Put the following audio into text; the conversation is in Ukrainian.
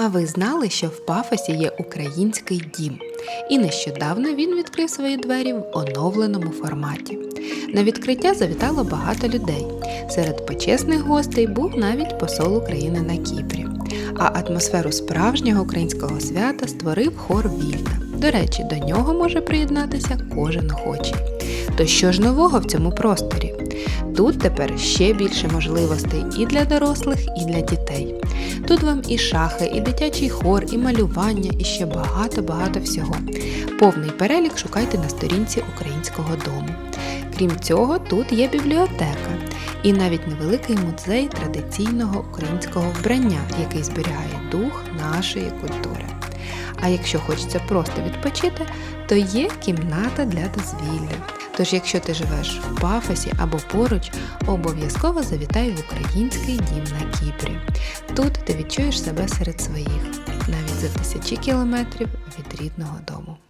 А ви знали, що в Пафосі є український дім? І нещодавно він відкрив свої двері в оновленому форматі. На відкриття завітало багато людей. Серед почесних гостей був навіть посол України на Кіпрі. А атмосферу справжнього українського свята створив хор Вільна. До речі, до нього може приєднатися кожен охочий. То що ж нового в цьому просторі? Тут тепер ще більше можливостей і для дорослих, і для дітей. Тут вам і шахи, і дитячий хор, і малювання, і ще багато-багато всього. Повний перелік шукайте на сторінці українського дому. Крім цього, тут є бібліотека і навіть невеликий музей традиційного українського вбрання, який зберігає дух нашої культури. А якщо хочеться просто відпочити, то є кімната для дозвілля. Тож, якщо ти живеш в Пафосі або поруч, обов'язково завітай в український дім на Кіпрі. Тут ти відчуєш себе серед своїх, навіть за тисячі кілометрів від рідного дому.